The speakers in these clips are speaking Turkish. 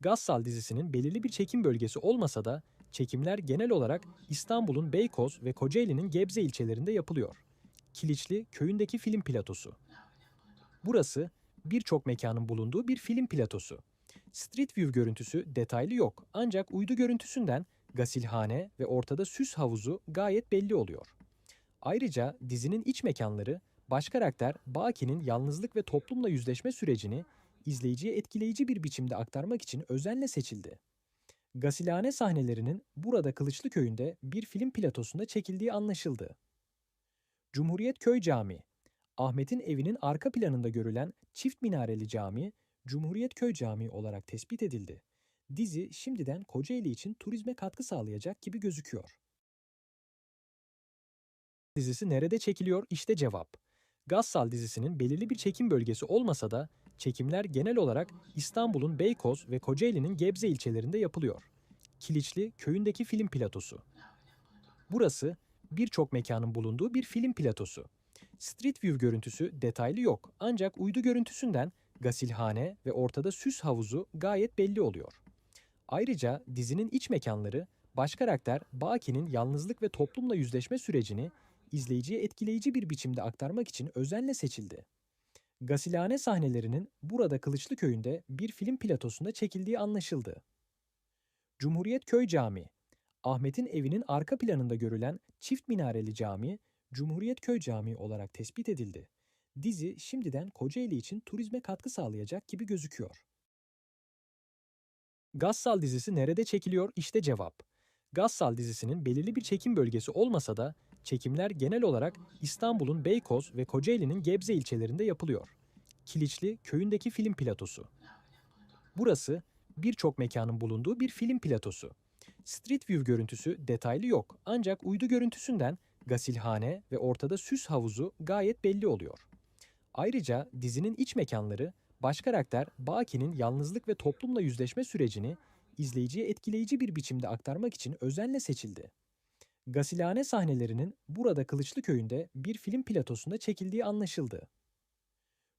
Gassal dizisinin belirli bir çekim bölgesi olmasa da çekimler genel olarak İstanbul'un Beykoz ve Kocaeli'nin Gebze ilçelerinde yapılıyor. Kiliçli köyündeki film platosu. Burası birçok mekanın bulunduğu bir film platosu. Street View görüntüsü detaylı yok ancak uydu görüntüsünden gasilhane ve ortada süs havuzu gayet belli oluyor. Ayrıca dizinin iç mekanları baş karakter Baki'nin yalnızlık ve toplumla yüzleşme sürecini izleyiciye etkileyici bir biçimde aktarmak için özenle seçildi. Gasilhane sahnelerinin burada Kılıçlı Köyü'nde bir film platosunda çekildiği anlaşıldı. Cumhuriyet Köy Camii Ahmet'in evinin arka planında görülen çift minareli cami, Cumhuriyet Köy Camii olarak tespit edildi. Dizi şimdiden Kocaeli için turizme katkı sağlayacak gibi gözüküyor. Dizisi nerede çekiliyor? İşte cevap. Gassal dizisinin belirli bir çekim bölgesi olmasa da çekimler genel olarak İstanbul'un Beykoz ve Kocaeli'nin Gebze ilçelerinde yapılıyor. Kiliçli köyündeki film platosu. Burası birçok mekanın bulunduğu bir film platosu. Street View görüntüsü detaylı yok ancak uydu görüntüsünden gasilhane ve ortada süs havuzu gayet belli oluyor. Ayrıca dizinin iç mekanları baş karakter Baki'nin yalnızlık ve toplumla yüzleşme sürecini izleyiciye etkileyici bir biçimde aktarmak için özenle seçildi. Gasilhane sahnelerinin burada Kılıçlı Köyü'nde bir film platosunda çekildiği anlaşıldı. Cumhuriyet Köy Camii Ahmet'in evinin arka planında görülen çift minareli cami, Cumhuriyet Köy Camii olarak tespit edildi. Dizi şimdiden Kocaeli için turizme katkı sağlayacak gibi gözüküyor. Gassal dizisi nerede çekiliyor? İşte cevap. Gassal dizisinin belirli bir çekim bölgesi olmasa da çekimler genel olarak İstanbul'un Beykoz ve Kocaeli'nin Gebze ilçelerinde yapılıyor. Kiliçli köyündeki film platosu. Burası birçok mekanın bulunduğu bir film platosu. Street View görüntüsü detaylı yok ancak uydu görüntüsünden gasilhane ve ortada süs havuzu gayet belli oluyor. Ayrıca dizinin iç mekanları baş karakter Baki'nin yalnızlık ve toplumla yüzleşme sürecini izleyiciye etkileyici bir biçimde aktarmak için özenle seçildi. Gasilhane sahnelerinin burada Kılıçlı Köyü'nde bir film platosunda çekildiği anlaşıldı.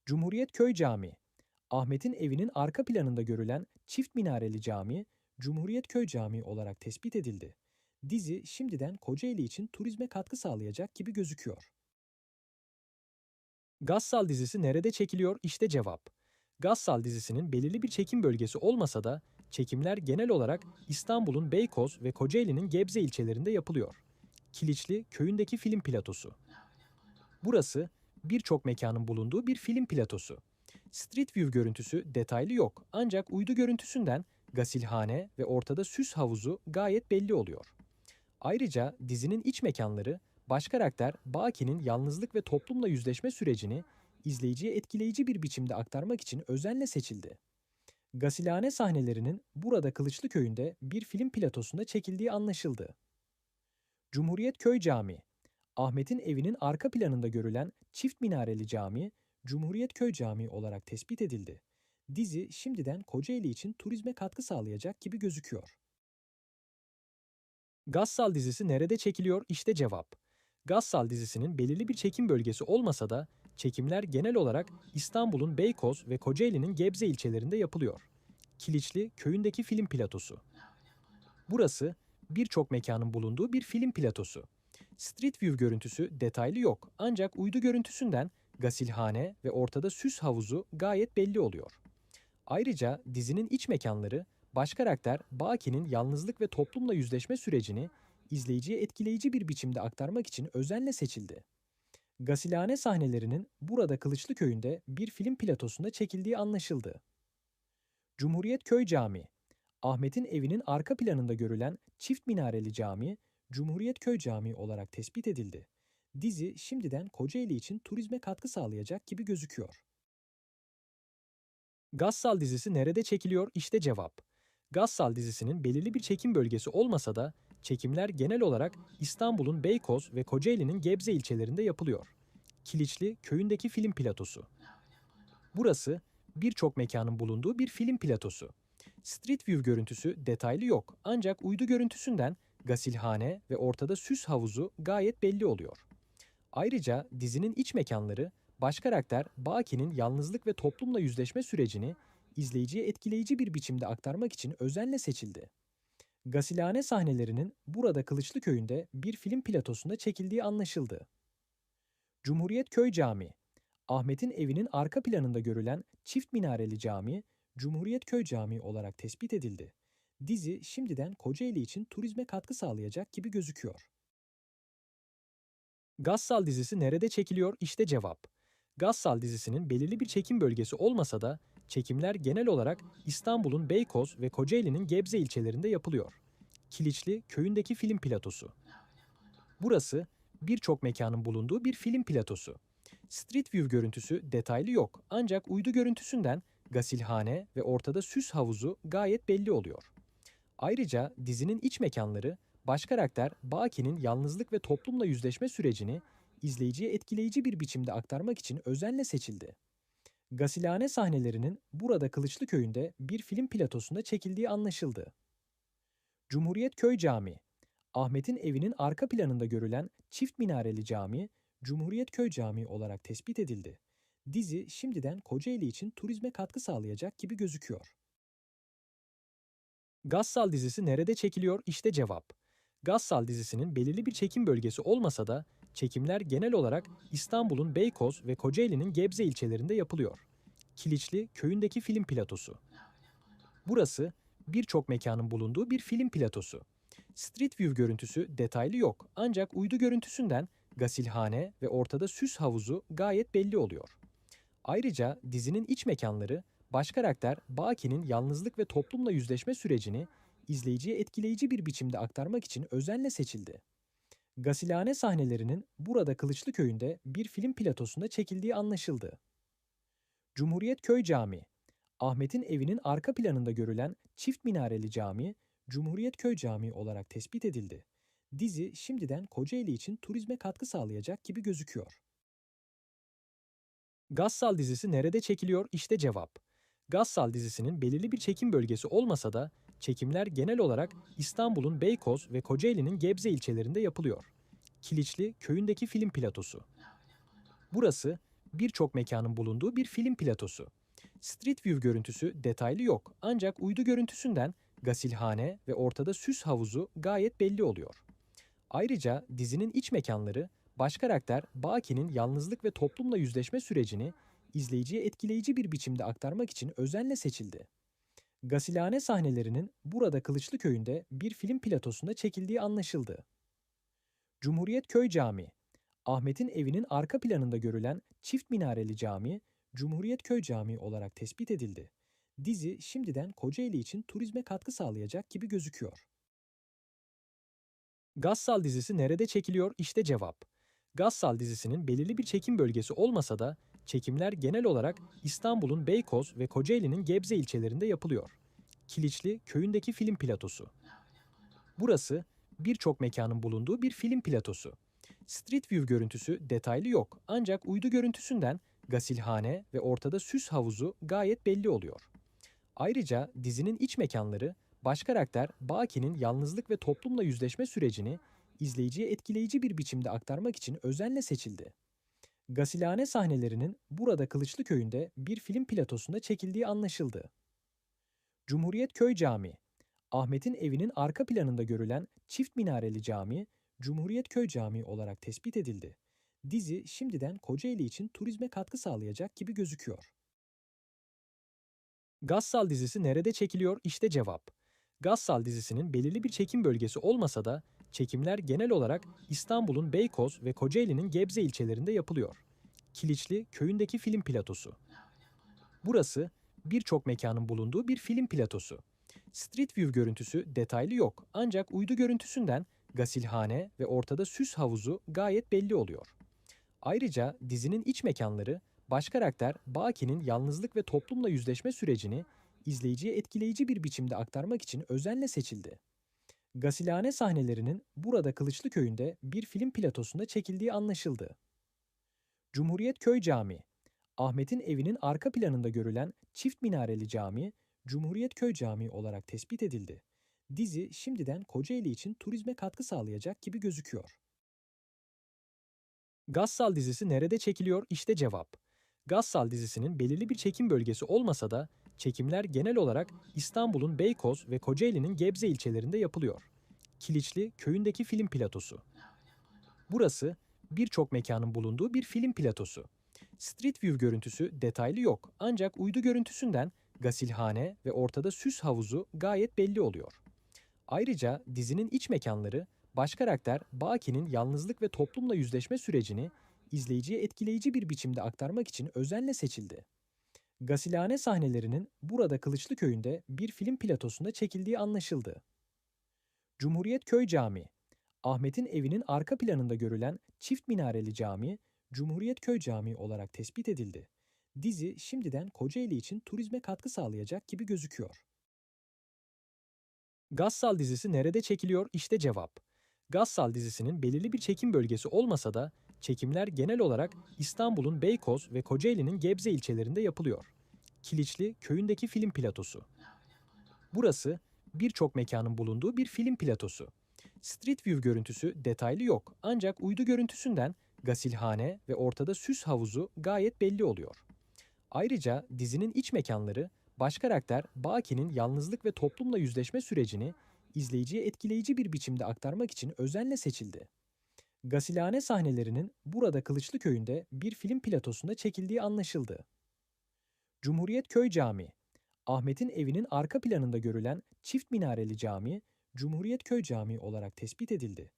Cumhuriyet Köy Camii Ahmet'in evinin arka planında görülen çift minareli cami, Cumhuriyet Köy Camii olarak tespit edildi. Dizi şimdiden Kocaeli için turizme katkı sağlayacak gibi gözüküyor. Gassal dizisi nerede çekiliyor? İşte cevap. Gassal dizisinin belirli bir çekim bölgesi olmasa da çekimler genel olarak İstanbul'un Beykoz ve Kocaeli'nin Gebze ilçelerinde yapılıyor. Kiliçli köyündeki film platosu. Burası birçok mekanın bulunduğu bir film platosu. Street View görüntüsü detaylı yok ancak uydu görüntüsünden gasilhane ve ortada süs havuzu gayet belli oluyor. Ayrıca dizinin iç mekanları baş karakter Baki'nin yalnızlık ve toplumla yüzleşme sürecini izleyiciye etkileyici bir biçimde aktarmak için özenle seçildi. Gasilhane sahnelerinin burada Kılıçlı Köyü'nde bir film platosunda çekildiği anlaşıldı. Cumhuriyet Köy Camii Ahmet'in evinin arka planında görülen çift minareli cami, Cumhuriyet Köy Camii olarak tespit edildi. Dizi şimdiden Kocaeli için turizme katkı sağlayacak gibi gözüküyor. Gassal dizisi nerede çekiliyor? İşte cevap. Gassal dizisinin belirli bir çekim bölgesi olmasa da çekimler genel olarak İstanbul'un Beykoz ve Kocaeli'nin Gebze ilçelerinde yapılıyor. Kiliçli köyündeki film platosu. Burası birçok mekanın bulunduğu bir film platosu. Street View görüntüsü detaylı yok ancak uydu görüntüsünden gasilhane ve ortada süs havuzu gayet belli oluyor. Ayrıca dizinin iç mekanları baş karakter Baki'nin yalnızlık ve toplumla yüzleşme sürecini izleyiciye etkileyici bir biçimde aktarmak için özenle seçildi. Gasilhane sahnelerinin burada Kılıçlı Köyü'nde bir film platosunda çekildiği anlaşıldı. Cumhuriyet Köy Camii Ahmet'in evinin arka planında görülen çift minareli cami, Cumhuriyet Köy Camii olarak tespit edildi. Dizi şimdiden Kocaeli için turizme katkı sağlayacak gibi gözüküyor. Gassal dizisi nerede çekiliyor? İşte cevap. Gassal dizisinin belirli bir çekim bölgesi olmasa da çekimler genel olarak İstanbul'un Beykoz ve Kocaeli'nin Gebze ilçelerinde yapılıyor. Kiliçli köyündeki film platosu. Burası birçok mekanın bulunduğu bir film platosu. Street View görüntüsü detaylı yok ancak uydu görüntüsünden gasilhane ve ortada süs havuzu gayet belli oluyor. Ayrıca dizinin iç mekanları baş karakter Baki'nin yalnızlık ve toplumla yüzleşme sürecini izleyiciye etkileyici bir biçimde aktarmak için özenle seçildi. Gasilhane sahnelerinin burada Kılıçlı Köyü'nde bir film platosunda çekildiği anlaşıldı. Cumhuriyet Köy Camii Ahmet'in evinin arka planında görülen çift minareli cami, Cumhuriyet Köy Camii olarak tespit edildi. Dizi şimdiden Kocaeli için turizme katkı sağlayacak gibi gözüküyor. Gassal dizisi nerede çekiliyor? İşte cevap. Gassal dizisinin belirli bir çekim bölgesi olmasa da çekimler genel olarak İstanbul'un Beykoz ve Kocaeli'nin Gebze ilçelerinde yapılıyor. Kiliçli köyündeki film platosu. Burası birçok mekanın bulunduğu bir film platosu. Street View görüntüsü detaylı yok ancak uydu görüntüsünden gasilhane ve ortada süs havuzu gayet belli oluyor. Ayrıca dizinin iç mekanları baş karakter Baki'nin yalnızlık ve toplumla yüzleşme sürecini izleyiciye etkileyici bir biçimde aktarmak için özenle seçildi. Gasilhane sahnelerinin burada Kılıçlı Köyü'nde bir film platosunda çekildiği anlaşıldı. Cumhuriyet Köy Camii Ahmet'in evinin arka planında görülen çift minareli cami, Cumhuriyet Köy Camii olarak tespit edildi. Dizi şimdiden Kocaeli için turizme katkı sağlayacak gibi gözüküyor. Gassal dizisi nerede çekiliyor? İşte cevap. Gassal dizisinin belirli bir çekim bölgesi olmasa da çekimler genel olarak İstanbul'un Beykoz ve Kocaeli'nin Gebze ilçelerinde yapılıyor. Kiliçli köyündeki film platosu. Burası birçok mekanın bulunduğu bir film platosu. Street View görüntüsü detaylı yok ancak uydu görüntüsünden gasilhane ve ortada süs havuzu gayet belli oluyor. Ayrıca dizinin iç mekanları baş karakter Baki'nin yalnızlık ve toplumla yüzleşme sürecini izleyiciye etkileyici bir biçimde aktarmak için özenle seçildi. Gasilhane sahnelerinin burada Kılıçlı Köyü'nde bir film platosunda çekildiği anlaşıldı. Cumhuriyet Köy Camii Ahmet'in evinin arka planında görülen çift minareli cami, Cumhuriyet Köy Camii olarak tespit edildi. Dizi şimdiden Kocaeli için turizme katkı sağlayacak gibi gözüküyor. Gassal dizisi nerede çekiliyor? İşte cevap. Gassal dizisinin belirli bir çekim bölgesi olmasa da çekimler genel olarak İstanbul'un Beykoz ve Kocaeli'nin Gebze ilçelerinde yapılıyor. Kiliçli köyündeki film platosu. Burası birçok mekanın bulunduğu bir film platosu. Street View görüntüsü detaylı yok ancak uydu görüntüsünden gasilhane ve ortada süs havuzu gayet belli oluyor. Ayrıca dizinin iç mekanları baş karakter Baki'nin yalnızlık ve toplumla yüzleşme sürecini izleyiciye etkileyici bir biçimde aktarmak için özenle seçildi. Gasilhane sahnelerinin burada Kılıçlı Köyü'nde bir film platosunda çekildiği anlaşıldı. Cumhuriyet Köy Camii Ahmet'in evinin arka planında görülen çift minareli cami, Cumhuriyet Köy Camii olarak tespit edildi. Dizi şimdiden Kocaeli için turizme katkı sağlayacak gibi gözüküyor. Gassal dizisi nerede çekiliyor? İşte cevap. Gassal dizisinin belirli bir çekim bölgesi olmasa da çekimler genel olarak İstanbul'un Beykoz ve Kocaeli'nin Gebze ilçelerinde yapılıyor. Kiliçli köyündeki film platosu. Burası birçok mekanın bulunduğu bir film platosu. Street View görüntüsü detaylı yok ancak uydu görüntüsünden gasilhane ve ortada süs havuzu gayet belli oluyor. Ayrıca dizinin iç mekanları baş karakter Baki'nin yalnızlık ve toplumla yüzleşme sürecini izleyiciye etkileyici bir biçimde aktarmak için özenle seçildi. Gasilhane sahnelerinin burada Kılıçlı Köyü'nde bir film platosunda çekildiği anlaşıldı. Cumhuriyet Köy Camii Ahmet'in evinin arka planında görülen çift minareli cami, Cumhuriyet Köy Camii olarak tespit edildi. Dizi şimdiden Kocaeli için turizme katkı sağlayacak gibi gözüküyor. Gassal dizisi nerede çekiliyor? İşte cevap. Gassal dizisinin belirli bir çekim bölgesi olmasa da çekimler genel olarak İstanbul'un Beykoz ve Kocaeli'nin Gebze ilçelerinde yapılıyor. Kiliçli köyündeki film platosu. Burası birçok mekanın bulunduğu bir film platosu. Street View görüntüsü detaylı yok ancak uydu görüntüsünden gasilhane ve ortada süs havuzu gayet belli oluyor. Ayrıca dizinin iç mekanları baş karakter Baki'nin yalnızlık ve toplumla yüzleşme sürecini izleyiciye etkileyici bir biçimde aktarmak için özenle seçildi. Gasilhane sahnelerinin burada Kılıçlı Köyü'nde bir film platosunda çekildiği anlaşıldı. Cumhuriyet Köy Camii Ahmet'in evinin arka planında görülen çift minareli cami, Cumhuriyet Köy Camii olarak tespit edildi. Dizi şimdiden Kocaeli için turizme katkı sağlayacak gibi gözüküyor. Gassal dizisi nerede çekiliyor? İşte cevap. Gassal dizisinin belirli bir çekim bölgesi olmasa da çekimler genel olarak İstanbul'un Beykoz ve Kocaeli'nin Gebze ilçelerinde yapılıyor. Kiliçli köyündeki film platosu. Burası birçok mekanın bulunduğu bir film platosu. Street View görüntüsü detaylı yok ancak uydu görüntüsünden gasilhane ve ortada süs havuzu gayet belli oluyor. Ayrıca dizinin iç mekanları baş karakter Baki'nin yalnızlık ve toplumla yüzleşme sürecini izleyiciye etkileyici bir biçimde aktarmak için özenle seçildi. Gasilhane sahnelerinin burada Kılıçlı Köyü'nde bir film platosunda çekildiği anlaşıldı. Cumhuriyet Köy Camii Ahmet'in evinin arka planında görülen çift minareli cami, Cumhuriyet Köy Camii olarak tespit edildi. Dizi şimdiden Kocaeli için turizme katkı sağlayacak gibi gözüküyor. Gassal dizisi nerede çekiliyor? İşte cevap. Gassal dizisinin belirli bir çekim bölgesi olmasa da çekimler genel olarak İstanbul'un Beykoz ve Kocaeli'nin Gebze ilçelerinde yapılıyor. Kiliçli köyündeki film platosu. Burası birçok mekanın bulunduğu bir film platosu. Street View görüntüsü detaylı yok ancak uydu görüntüsünden gasilhane ve ortada süs havuzu gayet belli oluyor. Ayrıca dizinin iç mekanları baş karakter Baki'nin yalnızlık ve toplumla yüzleşme sürecini izleyiciye etkileyici bir biçimde aktarmak için özenle seçildi. Gasilhane sahnelerinin burada Kılıçlı Köyü'nde bir film platosunda çekildiği anlaşıldı. Cumhuriyet Köy Camii Ahmet'in evinin arka planında görülen çift minareli cami, Cumhuriyet Köy Camii olarak tespit edildi.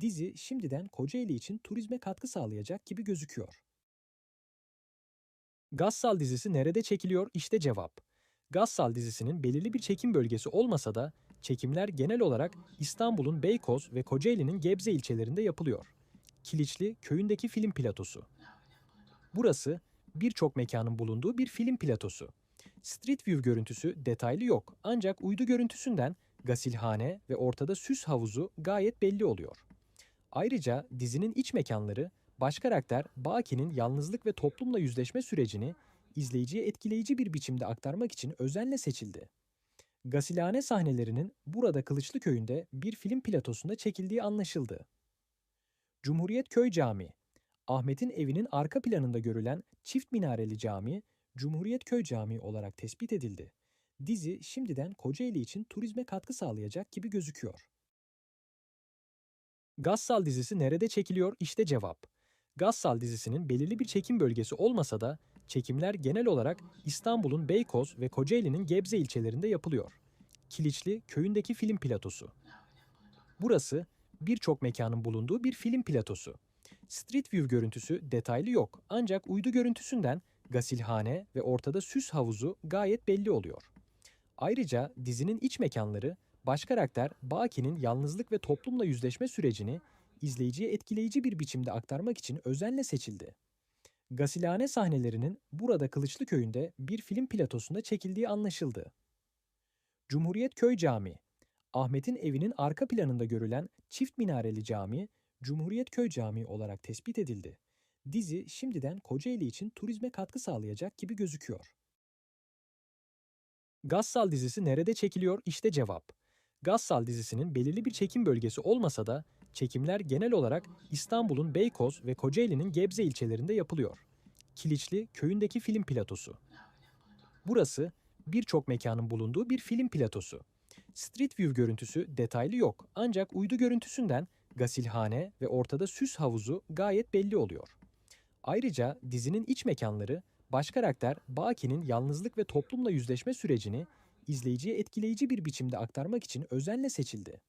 Dizi şimdiden Kocaeli için turizme katkı sağlayacak gibi gözüküyor. Gassal dizisi nerede çekiliyor? İşte cevap. Gassal dizisinin belirli bir çekim bölgesi olmasa da çekimler genel olarak İstanbul'un Beykoz ve Kocaeli'nin Gebze ilçelerinde yapılıyor. Kiliçli köyündeki film platosu. Burası birçok mekanın bulunduğu bir film platosu. Street View görüntüsü detaylı yok ancak uydu görüntüsünden gasilhane ve ortada süs havuzu gayet belli oluyor. Ayrıca dizinin iç mekanları baş karakter Baki'nin yalnızlık ve toplumla yüzleşme sürecini izleyiciye etkileyici bir biçimde aktarmak için özenle seçildi. Gasilhane sahnelerinin burada Kılıçlı Köyü'nde bir film platosunda çekildiği anlaşıldı. Cumhuriyet Köy Camii Ahmet'in evinin arka planında görülen çift minareli cami, Cumhuriyet Köy Camii olarak tespit edildi. Dizi şimdiden Kocaeli için turizme katkı sağlayacak gibi gözüküyor. Gassal dizisi nerede çekiliyor? İşte cevap. Gassal dizisinin belirli bir çekim bölgesi olmasa da çekimler genel olarak İstanbul'un Beykoz ve Kocaeli'nin Gebze ilçelerinde yapılıyor. Kiliçli köyündeki film platosu. Burası birçok mekanın bulunduğu bir film platosu. Street View görüntüsü detaylı yok ancak uydu görüntüsünden gasilhane ve ortada süs havuzu gayet belli oluyor. Ayrıca dizinin iç mekanları baş karakter Baki'nin yalnızlık ve toplumla yüzleşme sürecini izleyiciye etkileyici bir biçimde aktarmak için özenle seçildi. Gasilhane sahnelerinin burada Kılıçlı Köyü'nde bir film platosunda çekildiği anlaşıldı. Cumhuriyet Köy Camii Ahmet'in evinin arka planında görülen çift minareli cami, Cumhuriyet Köy Camii olarak tespit edildi. Dizi şimdiden Kocaeli için turizme katkı sağlayacak gibi gözüküyor. Gassal dizisi nerede çekiliyor? İşte cevap. Gassal dizisinin belirli bir çekim bölgesi olmasa da çekimler genel olarak İstanbul'un Beykoz ve Kocaeli'nin Gebze ilçelerinde yapılıyor. Kiliçli köyündeki film platosu. Burası birçok mekanın bulunduğu bir film platosu. Street View görüntüsü detaylı yok ancak uydu görüntüsünden gasilhane ve ortada süs havuzu gayet belli oluyor. Ayrıca dizinin iç mekanları baş karakter Baki'nin yalnızlık ve toplumla yüzleşme sürecini izleyiciye etkileyici bir biçimde aktarmak için özenle seçildi.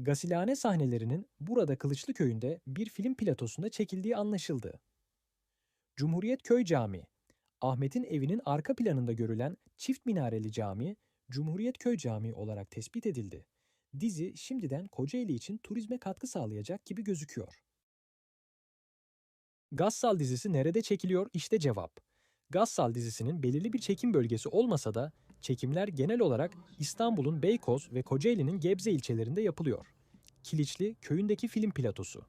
Gasilhane sahnelerinin burada Kılıçlı Köyü'nde bir film platosunda çekildiği anlaşıldı. Cumhuriyet Köy Camii Ahmet'in evinin arka planında görülen çift minareli cami, Cumhuriyet Köy Camii olarak tespit edildi. Dizi şimdiden Kocaeli için turizme katkı sağlayacak gibi gözüküyor. Gassal dizisi nerede çekiliyor? İşte cevap. Gassal dizisinin belirli bir çekim bölgesi olmasa da çekimler genel olarak İstanbul'un Beykoz ve Kocaeli'nin Gebze ilçelerinde yapılıyor. Kiliçli köyündeki film platosu.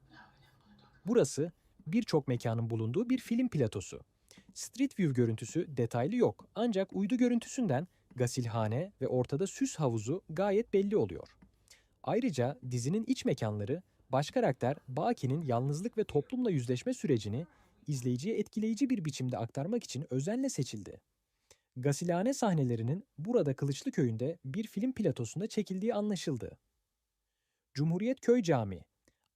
Burası birçok mekanın bulunduğu bir film platosu. Street View görüntüsü detaylı yok ancak uydu görüntüsünden gasilhane ve ortada süs havuzu gayet belli oluyor. Ayrıca dizinin iç mekanları baş karakter Baki'nin yalnızlık ve toplumla yüzleşme sürecini izleyiciye etkileyici bir biçimde aktarmak için özenle seçildi. Gasilhane sahnelerinin burada Kılıçlı Köyü'nde bir film platosunda çekildiği anlaşıldı. Cumhuriyet Köy Camii,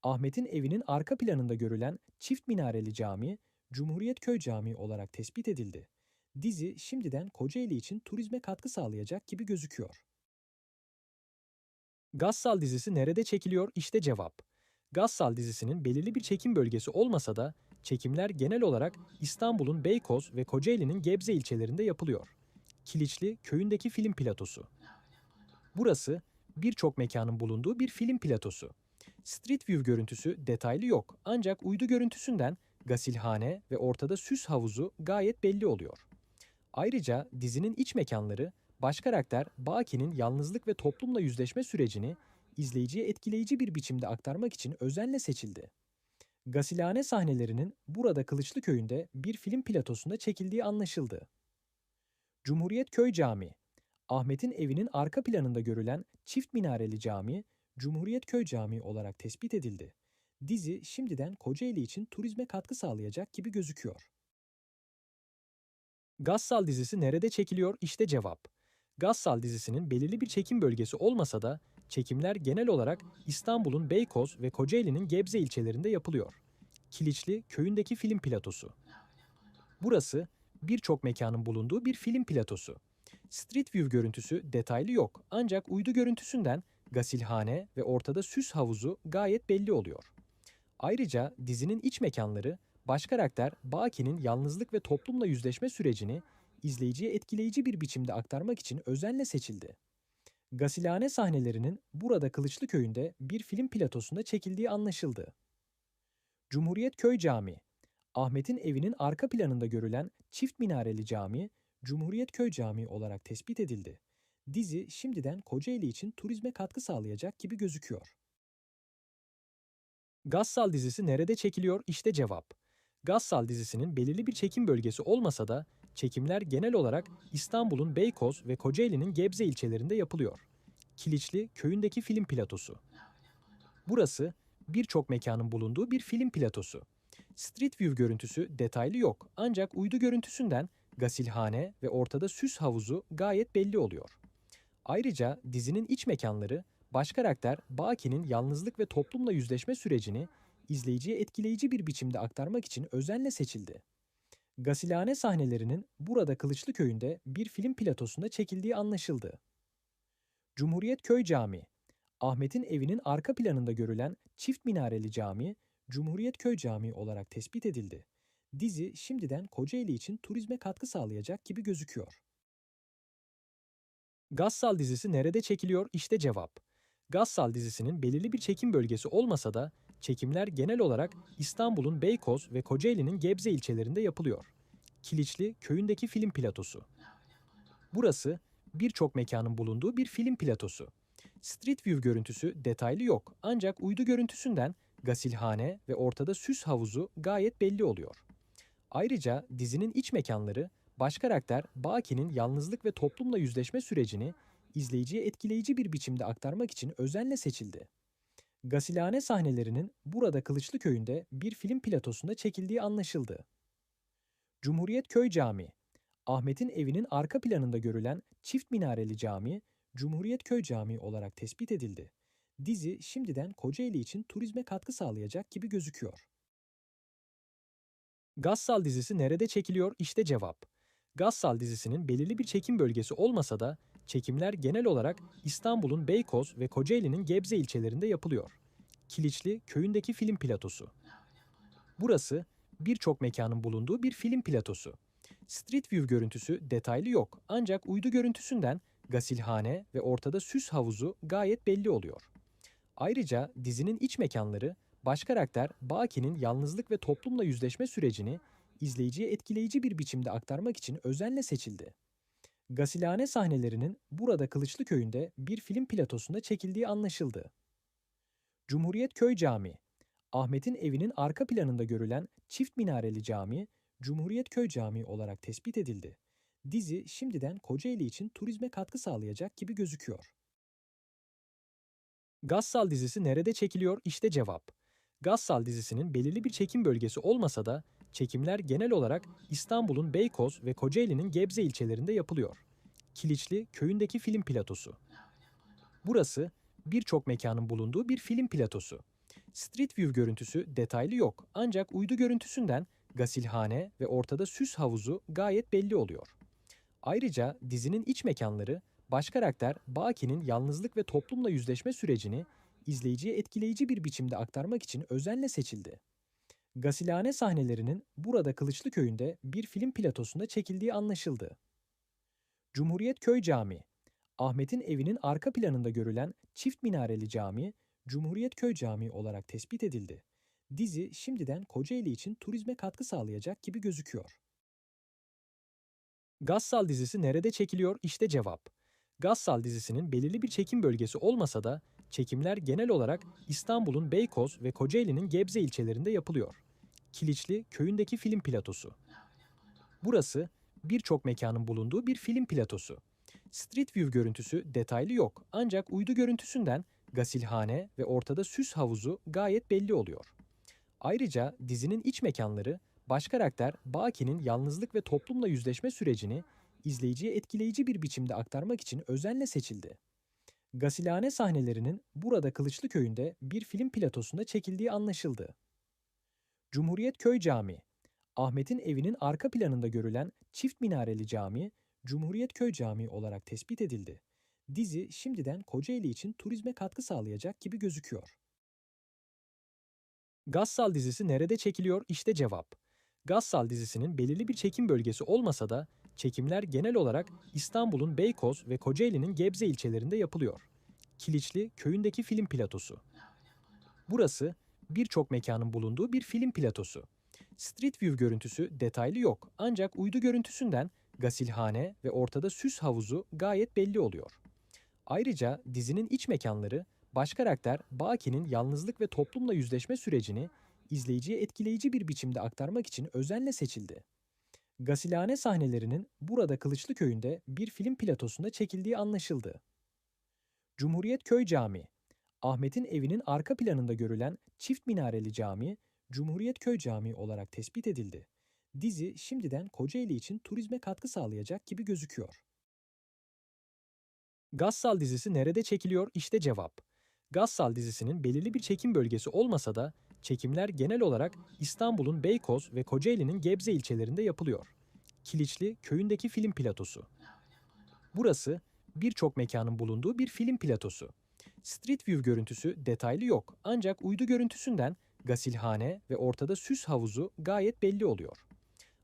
Ahmet'in evinin arka planında görülen çift minareli cami, Cumhuriyet Köy Camii olarak tespit edildi. Dizi şimdiden Kocaeli için turizme katkı sağlayacak gibi gözüküyor. Gassal dizisi nerede çekiliyor? İşte cevap. Gassal dizisinin belirli bir çekim bölgesi olmasa da çekimler genel olarak İstanbul'un Beykoz ve Kocaeli'nin Gebze ilçelerinde yapılıyor. Kiliçli köyündeki film platosu. Burası birçok mekanın bulunduğu bir film platosu. Street View görüntüsü detaylı yok ancak uydu görüntüsünden gasilhane ve ortada süs havuzu gayet belli oluyor. Ayrıca dizinin iç mekanları baş karakter Baki'nin yalnızlık ve toplumla yüzleşme sürecini izleyiciye etkileyici bir biçimde aktarmak için özenle seçildi. Gasilhane sahnelerinin burada Kılıçlı Köyü'nde bir film platosunda çekildiği anlaşıldı. Cumhuriyet Köy Camii, Ahmet'in evinin arka planında görülen çift minareli cami, Cumhuriyet Köy Camii olarak tespit edildi. Dizi şimdiden Kocaeli için turizme katkı sağlayacak gibi gözüküyor. Gassal dizisi nerede çekiliyor? İşte cevap. Gassal dizisinin belirli bir çekim bölgesi olmasa da çekimler genel olarak İstanbul'un Beykoz ve Kocaeli'nin Gebze ilçelerinde yapılıyor. Kiliçli köyündeki film platosu. Burası birçok mekanın bulunduğu bir film platosu. Street View görüntüsü detaylı yok ancak uydu görüntüsünden gasilhane ve ortada süs havuzu gayet belli oluyor. Ayrıca dizinin iç mekanları baş karakter Baki'nin yalnızlık ve toplumla yüzleşme sürecini izleyiciye etkileyici bir biçimde aktarmak için özenle seçildi. Gasilhane sahnelerinin burada Kılıçlı Köyü'nde bir film platosunda çekildiği anlaşıldı. Cumhuriyet Köy Camii, Ahmet'in evinin arka planında görülen çift minareli cami, Cumhuriyet Köy Camii olarak tespit edildi. Dizi şimdiden Kocaeli için turizme katkı sağlayacak gibi gözüküyor. Gassal dizisi nerede çekiliyor? İşte cevap. Gassal dizisinin belirli bir çekim bölgesi olmasa da çekimler genel olarak İstanbul'un Beykoz ve Kocaeli'nin Gebze ilçelerinde yapılıyor. Kiliçli köyündeki film platosu. Burası birçok mekanın bulunduğu bir film platosu. Street View görüntüsü detaylı yok ancak uydu görüntüsünden gasilhane ve ortada süs havuzu gayet belli oluyor. Ayrıca dizinin iç mekanları baş karakter Baki'nin yalnızlık ve toplumla yüzleşme sürecini izleyiciye etkileyici bir biçimde aktarmak için özenle seçildi. Gasilhane sahnelerinin burada Kılıçlı Köyü'nde bir film platosunda çekildiği anlaşıldı. Cumhuriyet Köy Camii, Ahmet'in evinin arka planında görülen çift minareli cami, Cumhuriyet Köy Camii olarak tespit edildi. Dizi şimdiden Kocaeli için turizme katkı sağlayacak gibi gözüküyor. Gassal dizisi nerede çekiliyor? İşte cevap. Gassal dizisinin belirli bir çekim bölgesi olmasa da çekimler genel olarak İstanbul'un Beykoz ve Kocaeli'nin Gebze ilçelerinde yapılıyor. Kiliçli köyündeki film platosu. Burası birçok mekanın bulunduğu bir film platosu. Street View görüntüsü detaylı yok ancak uydu görüntüsünden gasilhane ve ortada süs havuzu gayet belli oluyor. Ayrıca dizinin iç mekanları baş karakter Baki'nin yalnızlık ve toplumla yüzleşme sürecini izleyiciye etkileyici bir biçimde aktarmak için özenle seçildi. Gasilhane sahnelerinin burada Kılıçlı Köyü'nde bir film platosunda çekildiği anlaşıldı. Cumhuriyet Köy Camii, Ahmet'in evinin arka planında görülen çift minareli cami, Cumhuriyet Köy Camii olarak tespit edildi. Dizi şimdiden Kocaeli için turizme katkı sağlayacak gibi gözüküyor. Gassal dizisi nerede çekiliyor? İşte cevap. Gassal dizisinin belirli bir çekim bölgesi olmasa da çekimler genel olarak İstanbul'un Beykoz ve Kocaeli'nin Gebze ilçelerinde yapılıyor. Kiliçli köyündeki film platosu. Burası birçok mekanın bulunduğu bir film platosu. Street View görüntüsü detaylı yok ancak uydu görüntüsünden gasilhane ve ortada süs havuzu gayet belli oluyor. Ayrıca dizinin iç mekanları baş karakter Baki'nin yalnızlık ve toplumla yüzleşme sürecini izleyiciye etkileyici bir biçimde aktarmak için özenle seçildi. Gasilhane sahnelerinin burada Kılıçlı Köyü'nde bir film platosunda çekildiği anlaşıldı. Cumhuriyet Köy Camii, Ahmet'in evinin arka planında görülen çift minareli cami, Cumhuriyet Köy Camii olarak tespit edildi. Dizi şimdiden Kocaeli için turizme katkı sağlayacak gibi gözüküyor. Gassal dizisi nerede çekiliyor? İşte cevap. Gassal dizisinin belirli bir çekim bölgesi olmasa da çekimler genel olarak İstanbul'un Beykoz ve Kocaeli'nin Gebze ilçelerinde yapılıyor. Kiliçli köyündeki film platosu. Burası birçok mekanın bulunduğu bir film platosu. Street View görüntüsü detaylı yok ancak uydu görüntüsünden gasilhane ve ortada süs havuzu gayet belli oluyor. Ayrıca dizinin iç mekanları baş karakter Baki'nin yalnızlık ve toplumla yüzleşme sürecini izleyiciye etkileyici bir biçimde aktarmak için özenle seçildi. Gasilhane sahnelerinin burada Kılıçlı Köyü'nde bir film platosunda çekildiği anlaşıldı. Cumhuriyet Köy Camii Ahmet'in evinin arka planında görülen çift minareli cami, Cumhuriyet Köy Camii olarak tespit edildi. Dizi şimdiden Kocaeli için turizme katkı sağlayacak gibi gözüküyor. Gassal dizisi nerede çekiliyor? İşte cevap. Gassal dizisinin belirli bir çekim bölgesi olmasa da çekimler genel olarak İstanbul'un Beykoz ve Kocaeli'nin Gebze ilçelerinde yapılıyor. Kiliçli köyündeki film platosu. Burası birçok mekanın bulunduğu bir film platosu. Street View görüntüsü detaylı yok ancak uydu görüntüsünden gasilhane ve ortada süs havuzu gayet belli oluyor. Ayrıca dizinin iç mekanları baş karakter Baki'nin yalnızlık ve toplumla yüzleşme sürecini izleyiciye etkileyici bir biçimde aktarmak için özenle seçildi. Gasilhane sahnelerinin burada Kılıçlı Köyü'nde bir film platosunda çekildiği anlaşıldı. Cumhuriyet Köy Camii Ahmet'in evinin arka planında görülen çift minareli cami, Cumhuriyet Köy Camii olarak tespit edildi. Dizi şimdiden Kocaeli için turizme katkı sağlayacak gibi gözüküyor. Gassal dizisi nerede çekiliyor? İşte cevap. Gassal dizisinin belirli bir çekim bölgesi olmasa da çekimler genel olarak İstanbul'un Beykoz ve Kocaeli'nin Gebze ilçelerinde yapılıyor. Kiliçli köyündeki film platosu. Burası birçok mekanın bulunduğu bir film platosu. Street View görüntüsü detaylı yok ancak uydu görüntüsünden gasilhane ve ortada süs havuzu gayet belli oluyor. Ayrıca dizinin iç mekanları baş karakter Baki'nin yalnızlık ve toplumla yüzleşme sürecini izleyiciye etkileyici bir biçimde aktarmak için özenle seçildi. Gasilhane sahnelerinin burada Kılıçlı Köyü'nde bir film platosunda çekildiği anlaşıldı. Cumhuriyet Köy Camii Ahmet'in evinin arka planında görülen çift minareli cami, Cumhuriyet Köy Camii olarak tespit edildi. Dizi şimdiden Kocaeli için turizme katkı sağlayacak gibi gözüküyor. Gassal dizisi nerede çekiliyor? İşte cevap. Gassal dizisinin belirli bir çekim bölgesi olmasa da çekimler genel olarak İstanbul'un Beykoz ve Kocaeli'nin Gebze ilçelerinde yapılıyor. Kiliçli köyündeki film platosu. Burası birçok mekanın bulunduğu bir film platosu. Street View görüntüsü detaylı yok ancak uydu görüntüsünden gasilhane ve ortada süs havuzu gayet belli oluyor.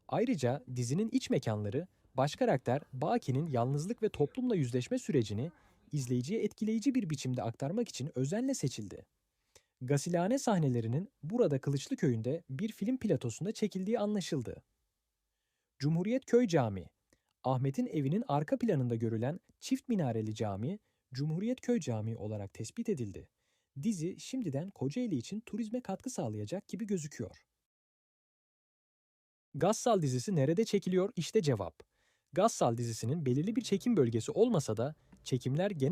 Ayrıca dizinin iç mekanları baş karakter Baki'nin yalnızlık ve toplumla yüzleşme sürecini izleyiciye etkileyici bir biçimde aktarmak için özenle seçildi. Gasilhane sahnelerinin burada Kılıçlı Köyü'nde bir film platosunda çekildiği anlaşıldı. Cumhuriyet Köy Camii Ahmet'in evinin arka planında görülen çift minareli cami, Cumhuriyet Köy Camii olarak tespit edildi. Dizi şimdiden Kocaeli için turizme katkı sağlayacak gibi gözüküyor. Gassal dizisi nerede çekiliyor? İşte cevap. Gassal dizisinin belirli bir çekim bölgesi olmasa da çekimler genel